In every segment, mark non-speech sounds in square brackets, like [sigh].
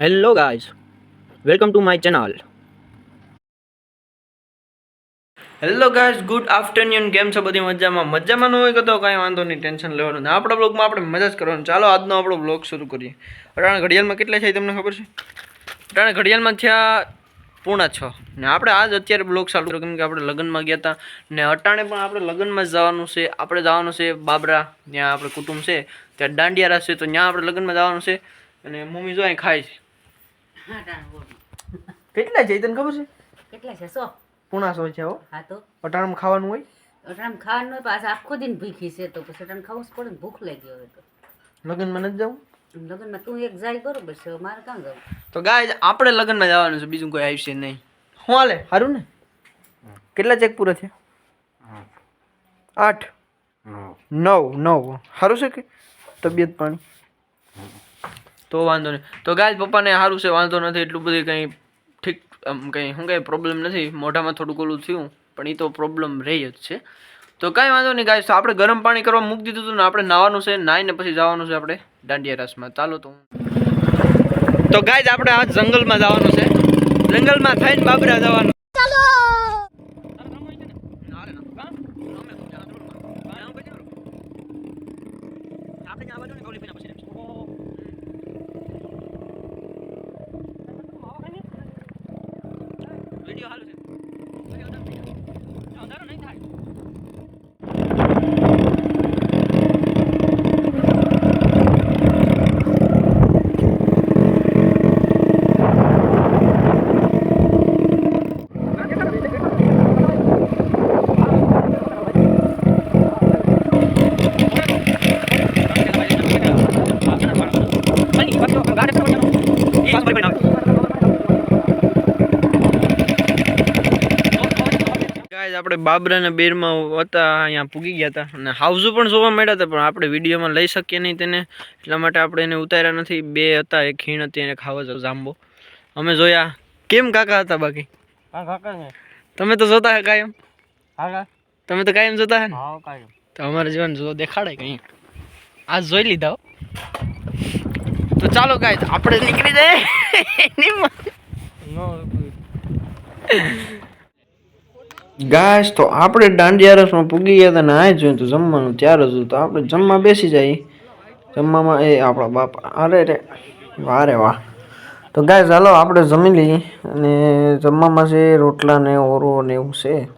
Hello guys welcome to my channel hello guys good afternoon કેમ છો? બધી મજામાં? મજામાં ન હોય તો કાંઈ વાંધો નહીં ટેન્શન લેવાનું ને આપણા બ્લોગમાં આપણે મજા જ કરવાનું. ચાલો, આજનો આપણો બ્લોગ શરૂ કરીએ. અટાણે ઘડિયાળમાં કેટલા છે તમને ખબર છે? અટાણે ઘડિયાળમાં થયા પૂર્ણા છ. ને આપણે આજ અત્યારે બ્લોગ ચાલુ કર્યો. કેમ કે આપણે લગ્નમાં ગયા હતા. ને અટાણે પણ આપણે લગ્નમાં જ જવાનું છે. આપણે જવાનું છે બાબરા. ત્યાં આપણે કુટુંબ છે. ત્યાં દાંડિયા છે. તો ત્યાં આપણે લગ્નમાં જવાનું છે. અને મમ્મી જો અહીં ખાય છે. [laughs] કેટલા છે તને ખબર છે? કેટલા છે? સો. પૂણા સો છે હો. હા તો. અટાણમાં ખાવાનું હોય? અટાણમ ખાવાનું હોય પાછા આખો દિન ભૂખી છે તો પછી અટાણે ખાવું પડે ને ભૂખ લાગી હોય તો. લગ્નમાં નથી જવું? લગ્નમાં તું એક જાય બરોબર છે હવે મારે કાં જવું? તો ગાય આપણે લગ્નમાં જવાનું છે બીજું કોઈ આવશે નહીં. હું હાલે? સારું ને? કેટલા ચેક પૂરા થયા? આઠ. નવ. નવ સારું છે કે? તબિયત પાણી? તો વાંધો નહીં. તો ગાય પપ્પાને સારું છે વાંધો નથી એટલું બધું કંઈ ઠીક કંઈ શું કંઈ પ્રોબ્લેમ નથી. મોઢામાં થોડુંક ઓલું થયું પણ એ તો પ્રોબ્લેમ રહી જ છે. તો કાંઈ વાંધો નહીં ગાય તો આપણે ગરમ પાણી કરવા મૂકી દીધું હતું ને આપણે નાવાનું છે નાહીને પછી જવાનું છે આપણે દાંડિયા રાસમાં. ચાલો તો. તો ગાય આપણે આ જંગલમાં જવાનું છે. જંગલમાં થઈને બાબરા જવાનું. ગાઈઝ આપણે બાબરાના બેરમાં હતા અહીંયા પૂગી ગયા હતા. અને હાઉસો પણ જોવા મળ્યા હતા પણ આપણે વિડીયોમાં લઈ શકીએ નહીં તેને. એટલા માટે આપણે એને ઉતાર્યા નથી. બે હતા એક ખીણ હતી એને ખાવા જાંબો. અમે જોયા. કેમ કાકા હતા બાકી? તમે તો જોતા હે કાયમ? તમે તો કાયમ જોતા હે ને? તો અમારે જીવન જો દેખાડે કઈ આજ જોઈ લીધા હો. તો ચાલો ગાય આપણે નીકળી જાય ગાય તો આપણે દાંડિયા રસમાં પૂગી ગયા હતા ને આ જોયું તો જમવાનું ત્યારે જોયું તો આપણે જમવા બેસી જઈએ. જમવામાં એ આપણા બાપા અરે રે વારે વાહ. તો ગાય ચાલો આપણે જમી લઈએ અને જમવામાં છે રોટલા ને ઓરો ને એવું છે.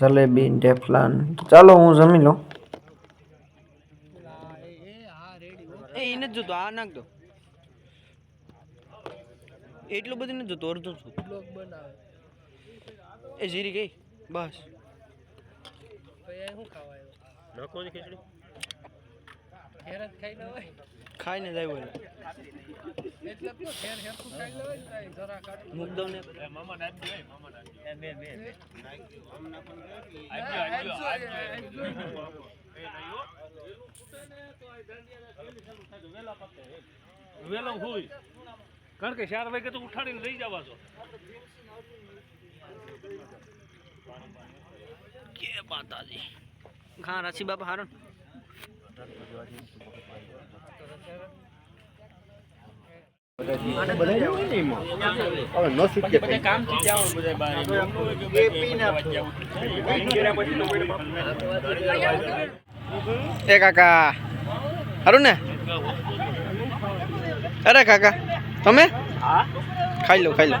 જલેબી ઢેફલા ને. તો ચાલો હું જમી લઉં. એ એને જ જોતો આ નાખ દો એટલું બધું નથી જોતો અડધું છું એ જીરી ગઈ બસ ખાઈને જ આવ્યો મૂક દઉં ને વેલો હોય કારણ કે ચાર વાગે તો ઉઠાડીને લઈ જવા છો. કે માતાજી. હા રાશી બાપા હારો એ કાકા, હારું ને? અરે કાકા તમે? ખાઈ લો ખાઈ લો.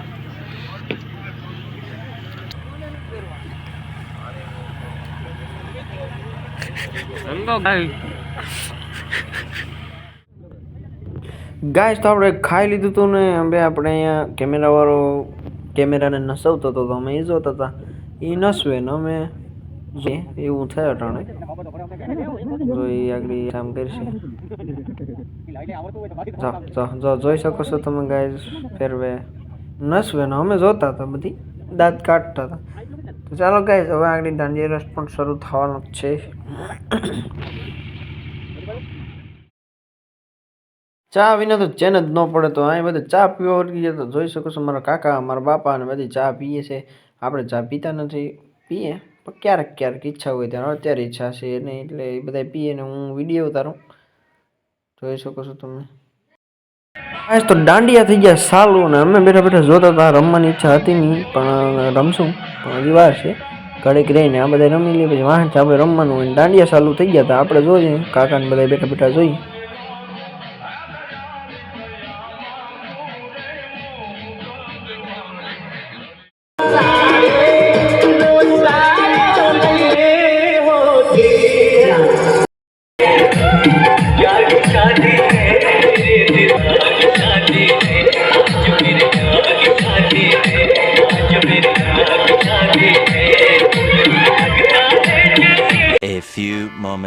ગાઈસ તો આપણે ખાઈ લીધું હતું ને હવે આપણે અહીંયા કેમેરાવાળો કેમેરાને નસવતો હતો તો અમે એ જોતા હતા. એ નસવે ને અમે. એવું થાય અટાણે. તો આગળ કામ કરશે. જોઈ શકો છો તમે ગાય ફેરવે. નસવે ને અમે જોતા હતા બધી. દાંત કાઢતા હતા. તો ચાલો ગાય હવે આગળ દાંડિયા પણ શરૂ થવાનો છે. ચા વિના તો ચેન જ ન પડે તો અહીં બધા ચા પીવા વળગી તો જોઈ શકો છો મારા કાકા, મારા બાપા અને બધી ચા પીએ છે. આપણે ચા પીતા નથી. પીએ. પણ ક્યારેક ક્યારેક ઈચ્છા હોય ત્યારે અત્યારે ઈચ્છા છે નહીં એટલે એ બધા પીએ ને હું વીડિયો ઉતારું. જોઈ શકો છો તમે. આજ તો દાંડિયા થઈ ગયા સાલું ને અમે બેઠા બેઠા જોતા હતા, રમવાની ઈચ્છા હતી નહીં, પણ રમશું. પણ હજી વાર છે. ઘડીક રહીને આ બધા રમી લઈએ, પછી વાહન આપણે રમવાનું હોય દાંડિયા ચાલુ થઈ ગયા હતા આપણે જોઈએ, કાકાને બધા બેઠા બેઠા જોઈએ.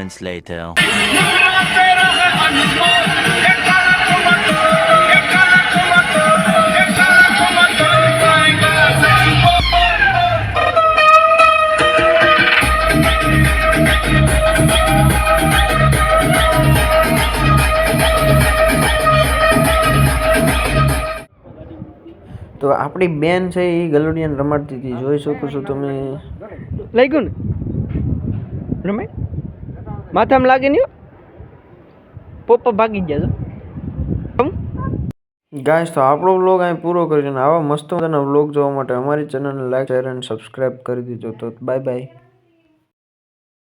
Moments later. તો આપણી બેન છે એ ગલોડિયાને રમાડતી હતી. જોઈ શકો છો તમે. લઈ ગયું ને? રમાય? માથામાં લાગે નહીં પપ્પા ભાગી ગયા છો. ગાઈસ તો આપણો વ્લોગ અહીં પૂરો કર્યો અને આવા મસ્ત મજાના વ્લોગ જોવા માટે અમારી ચેનલને લાઈક શેર અને સબસ્ક્રાઇબ કરી દીધો તો બાય બાય